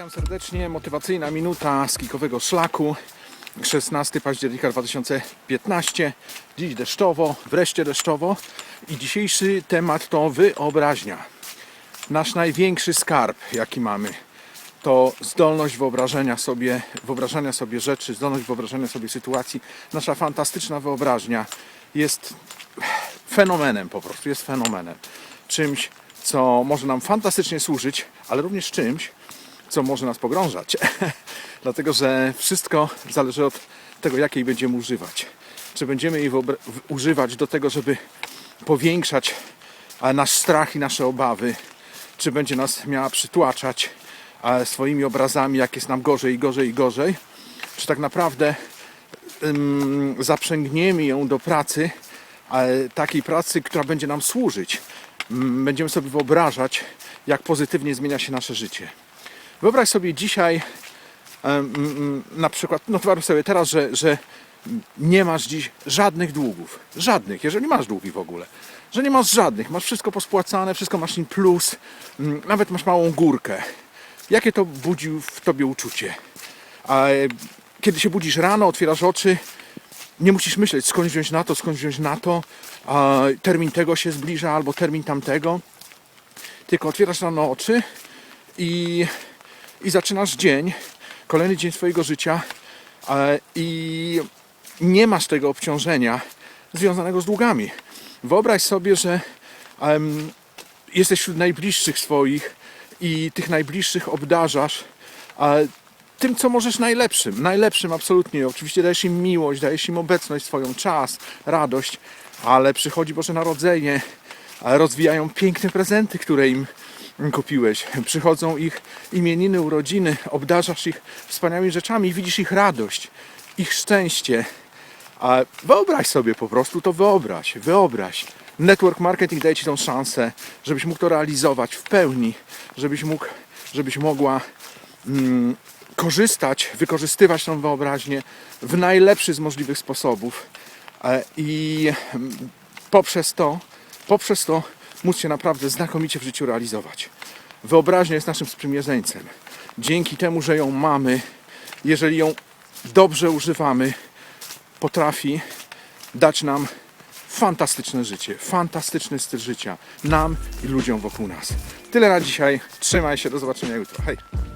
Witam serdecznie. Motywacyjna minuta z kikowego szlaku. 16 października 2015. Dziś deszczowo, wreszcie deszczowo. I dzisiejszy temat to wyobraźnia. Nasz największy skarb, jaki mamy, to zdolność wyobrażenia sobie, wyobrażania sobie rzeczy, zdolność wyobrażania sobie sytuacji. Nasza fantastyczna wyobraźnia jest fenomenem po prostu, jest fenomenem. Czymś, co może nam fantastycznie służyć, ale również czymś, co może nas pogrążać. Dlatego, że wszystko zależy od tego, jakiej będziemy używać. Czy będziemy jej używać do tego, żeby powiększać nasz strach i nasze obawy, czy będzie nas miała przytłaczać swoimi obrazami, jak jest nam gorzej i gorzej i gorzej, czy tak naprawdę ym, zaprzęgniemy ją do pracy, takiej pracy, która będzie nam służyć. Będziemy sobie wyobrażać, jak pozytywnie zmienia się nasze życie. Wyobraź sobie dzisiaj, na przykład, no wyobraź sobie teraz, że, że nie masz dziś żadnych długów. Żadnych, jeżeli masz długi w ogóle. Że nie masz żadnych, masz wszystko pospłacane, wszystko masz in plus, mm, nawet masz małą górkę. Jakie to budzi w tobie uczucie? A e, kiedy się budzisz rano, otwierasz oczy, nie musisz myśleć skąd wziąć na to, skąd wziąć na to, a termin tego się zbliża albo termin tamtego. Tylko otwierasz rano oczy i, i zaczynasz dzień, kolejny dzień swojego życia e, i nie masz tego obciążenia związanego z długami. Wyobraź sobie, że jesteś wśród najbliższych swoich i tych najbliższych obdarzasz e, tym, co możesz najlepszym. Najlepszym absolutnie. Oczywiście dajesz im miłość, dajesz im obecność swoją, czas, radość, ale przychodzi Boże Narodzenie, a rozwijają piękne prezenty, które im kupiłeś. Przychodzą ich imieniny, urodziny, obdarzasz ich wspaniałymi rzeczami, widzisz ich radość, ich szczęście. A wyobraź sobie po prostu, to wyobraź, wyobraź. Network marketing daje Ci tą szansę, żebyś mógł to realizować w pełni, żebyś mógł, żebyś mogła mm, korzystać, wykorzystywać tą wyobraźnię w najlepszy z możliwych sposobów E, i mm, poprzez to, poprzez to móc się naprawdę znakomicie w życiu realizować. Wyobraźnia jest naszym sprzymierzeńcem. Dzięki temu, że ją mamy, jeżeli ją dobrze używamy, potrafi dać nam fantastyczne życie, fantastyczny styl życia nam i ludziom wokół nas. Tyle na dzisiaj. Trzymaj się, do zobaczenia jutro. Hej!